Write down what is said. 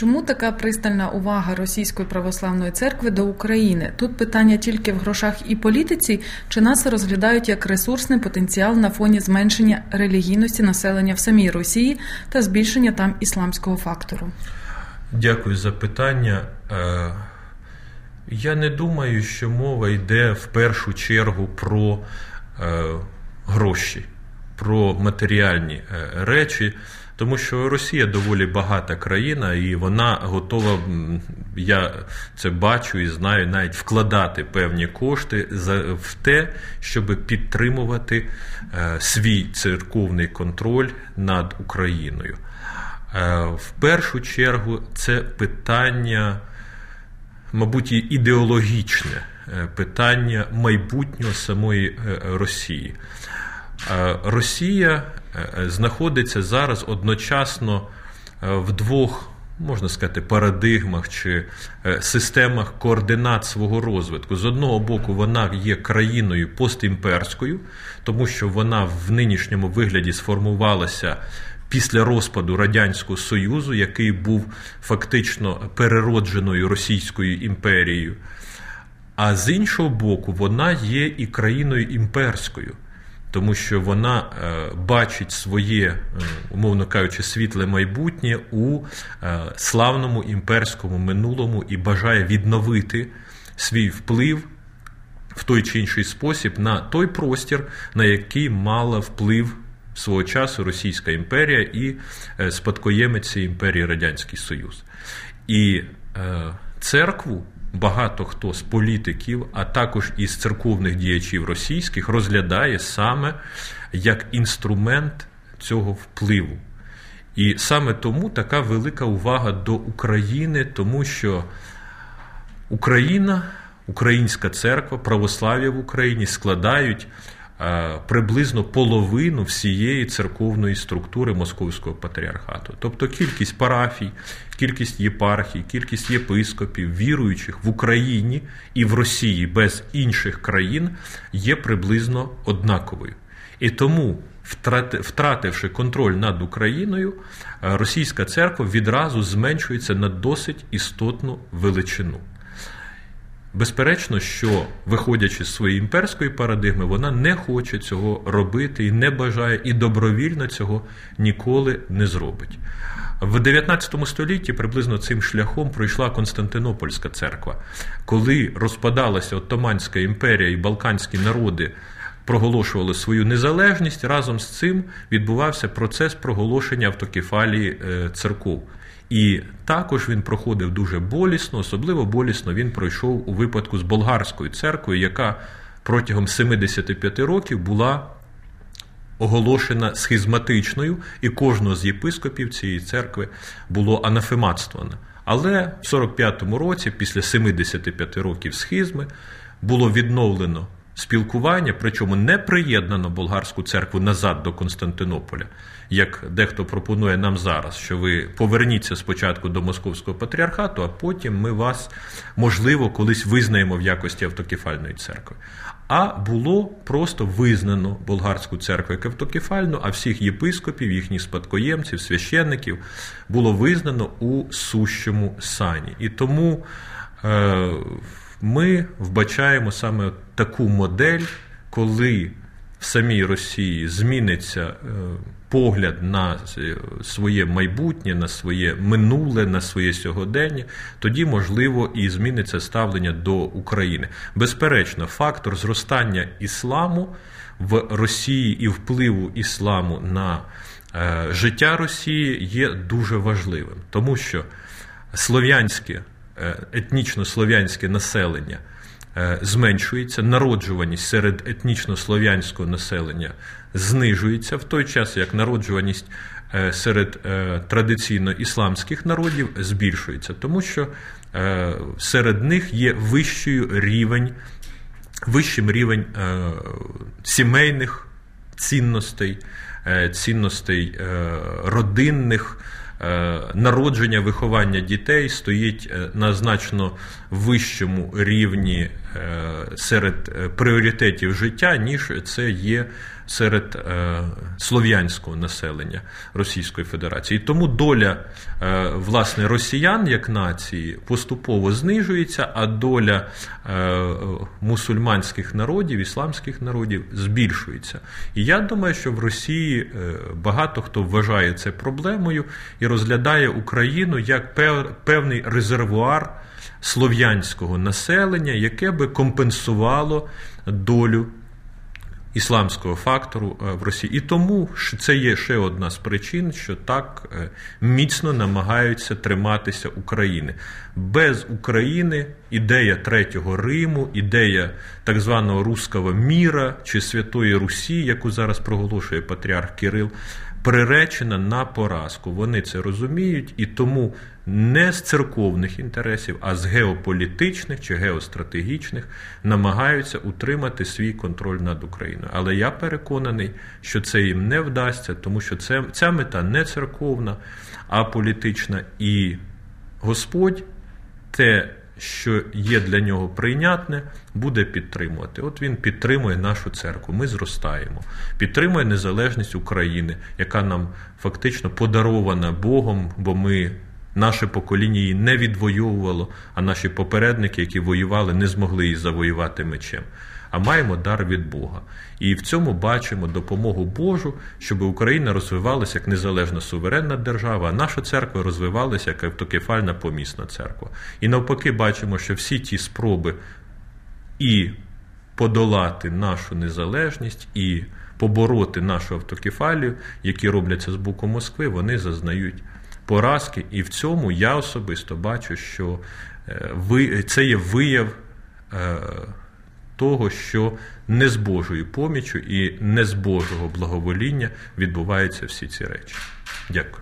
Чому така пристальна увага Російської православної церкви до України? Тут питання тільки в грошах і політиці, чи нас розглядають як ресурсний потенціал на фоні зменшення релігійності населення в самій Росії та збільшення там ісламського фактору? Дякую за питання. Е, я не думаю, що мова йде в першу чергу про е, гроші, про матеріальні е, речі. Тому що Росія доволі багата країна, і вона готова, я це бачу і знаю, навіть вкладати певні кошти в те, щоб підтримувати е, свій церковний контроль над Україною. Е, в першу чергу це питання, мабуть, ідеологічне питання майбутнього самої Росії. Росія Е, знаходиться зараз одночасно е, в двох, можна сказати, парадигмах чи е, системах координат свого розвитку. З одного боку, вона є країною постімперською, тому що вона в нинішньому вигляді сформувалася. Після розпаду Радянського Союзу, який був фактично переродженою Російською імперією, а з іншого боку, вона є і країною імперською тому що вона е, бачить своє, е, умовно кажучи, світле майбутнє у е, славному імперському минулому і бажає відновити свій вплив. В той чи інший спосіб на той простір, на який мала вплив свого часу Російська імперія і спадкоємець імперії Радянський Союз. І е, церкву багато хто з політиків, а також із церковних діячів російських розглядає саме як інструмент цього впливу. І саме тому така велика увага до України, тому що Україна, Українська церква, православ'я в Україні складають приблизно половину всієї церковної структури Московського патріархату. Тобто кількість парафій, кількість єпархій, кількість єпископів, віруючих в Україні і в Росії без інших країн є приблизно однаковою. І тому, втративши контроль над Україною, е, російська церква відразу зменшується на досить істотну величину. Безперечно, що виходячи з своєї імперської парадигми, вона не хоче цього робити і не бажає, і добровільно цього ніколи не зробить. В 19 столітті приблизно цим шляхом пройшла Константинопольська церква, коли розпадалася Отоманська імперія і Балканські народи. Проголошували свою незалежність разом з цим відбувався процес проголошення автокефалії е, церков. І також він проходив дуже болісно, особливо болісно він пройшов у випадку з болгарською церквою, яка протягом 75 років була оголошена схизматичною, і кожного з єпископів цієї церкви було анафематствовано. Але в 45-му році, після 75 років схизми, було відновлено спілкування, причому не приєднано болгарську церкву назад до Константинополя, як дехто пропонує нам зараз, що ви поверніться спочатку до Московського патріархату, а потім ми вас, можливо, колись визнаємо в якості автокефальної церкви. А було просто визнано болгарську церкву як автокефальну, а всіх єпископів, їхніх спадкоємців, священників було визнано у сущому сані. І тому. Е, ми вбачаємо саме таку модель, коли в самій Росії зміниться е, погляд на своє майбутнє, на своє минуле, на своє сьогодення, тоді можливо і зміниться ставлення до України. Безперечно, фактор зростання ісламу в Росії і впливу ісламу на е, життя Росії є дуже важливим, тому що слов'янське етнічно-слов'янське населення е, зменшується, народжуваність серед етнічно-слов'янського населення знижується в той час, як народжуваність е, серед традиційно ісламських народів збільшується, тому що серед них є вищий рівень, вищим рівень сімейних цінностей, цінностей родинних. Е, народження виховання дітей стоїть е, на значно вищому рівні серед пріоритетів життя, ніж це є серед е, слов'янського населення Російської Федерації. Тому доля е, власне росіян як нації поступово знижується, а доля е, мусульманських народів, ісламських народів збільшується. І я думаю, що в Росії е, багато хто вважає це проблемою і розглядає Україну як певний резервуар слов'янського населення, яке би компенсувало долю ісламського фактору е, в Росії. І тому це є ще одна з причин, що так е, міцно намагаються триматися України. Без України ідея Третього Риму, ідея так званого руского міра чи Святої Русі, яку зараз проголошує патріарх Кирил, приречена на поразку. Вони це розуміють і тому не з церковних інтересів, а з геополітичних чи геостратегічних намагаються утримати свій контроль над Україною. Але я переконаний, що це їм не вдасться, тому що це, ця мета не церковна, а політична. І Господь те що є для нього прийнятне, буде підтримувати. От він підтримує нашу церкву. Ми зростаємо, підтримує незалежність України, яка нам фактично подарована Богом, бо ми. Наше покоління її не відвоювало, а наші попередники, які воювали, не змогли її завоювати мечем а маємо дар від Бога. І в цьому бачимо допомогу Божу, щоб Україна розвивалася як незалежна суверенна держава, а наша церква розвивалася як автокефальна помісна церква. І навпаки, бачимо, що всі ті спроби і подолати нашу незалежність, і побороти нашу автокефалію, які робляться з боку Москви, вони зазнають поразки. І в цьому я особисто бачу, що е, це є вияв. Е, того, що не з Божою помічю і не з Божого благовоління відбуваються всі ці речі. Дякую.